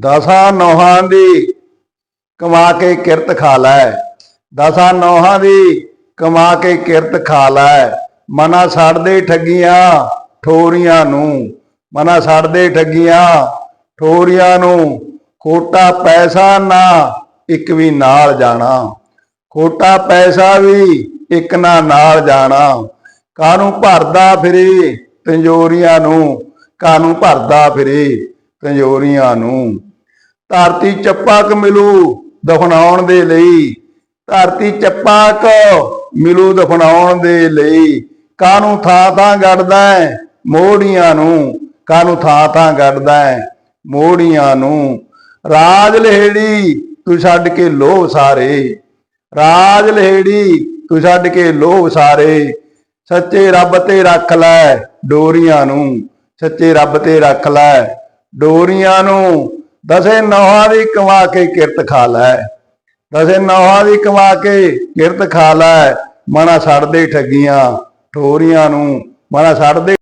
ਦਸਾਂ ਨੋਹਾਂ ਦੀ ਕਮਾ ਕੇ ਕਿਰਤ ਖਾ ਲੈ। ਦਸਾਂ ਨੋਹਾਂ ਦੀ ਕਮਾ ਕੇ ਕਿਰਤ ਖਾ ਲੈ। ਮਨਾ ਛੱਡਦੇ ਠੱਗੀਆਂ ਠੋਰੀਆਂ ਨੂੰ। ਮਨਾ ਛੱਡਦੇ ਠੱਗੀਆਂ ਠੋਰੀਆਂ ਨੂੰ। ਖੋਟਾ ਪੈਸਾ ਨਾ ਇੱਕ ਵੀ ਨਾਲ ਜਾਣਾ। ਖੋਟਾ ਪੈਸਾ ਵੀ ਇੱਕ ਨਾ ਨਾਲ ਜਾਣਾ। ਕਾਨੂੰ ਭਰਦਾ ਫਿਰੇ ਤੰਜੋਰੀਆਂ ਨੂੰ? ਕਾਨੂੰ ਭਰਦਾ ਫਿਰੇ? ਤੰਜੋਰੀਆਂ ਨੂੰ। ਧਰਤੀ ਚੱਪਾਕ ਮਿਲੂ ਦਫਨਾਉਣ ਦੇ ਲਈ। ਧਰਤੀ ਚੱਪਾਕ ਮਿਲੂ ਦਫਨਾਉਣ ਦੇ ਲਈ। ਕਾਨੂੰ ਥਾਂ ਥਾਂ ਗੱਡਦਾ ਹੈ ਮੋੜੀਆਂ ਨੂੰ। ਕਾਨੂੰ ਥਾਂ ਥਾਂ ਗੱਡਦਾ ਹੈ ਮੋੜੀਆਂ ਨੂੰ। ਰਾਜ ਲਹੇੜੀ, ਤੂੰ ਛੱਡ ਕੇ ਲੋਭ ਸਾਰੇ। ਰਾਜ ਲਹੇੜੀ, ਤੂੰ ਛੱਡ ਕੇ ਲੋਭ ਸਾਰੇ। ਸੱਚੇ ਰੱਬ ਤੇ ਰੱਖ ਲੈ ਡੋਰੀਆਂ ਨੂੰ। ਸੱਚੇ ਰੱਬ ਤੇ ਰੱਖ ਲੈ ਡੋਰੀਆਂ ਨੂੰ। ਦਸੇ ਨੌਹਾਂ ਦੀ ਕਮਾ ਕੇ ਕਿਰਤ ਖਾ ਲੈ। ਦਸੇ ਨੌਹਾਂ ਦੀ ਕਮਾ ਕੇ ਕਿਰਤ ਖਾ ਲੈ। ਮਨਾ ਛੱਡ ਦੇ ਠੱਗੀਆਂ, ਠੋਰੀਆਂ ਨੂੰ। ਮਨਾ ਛੱਡ ਦੇ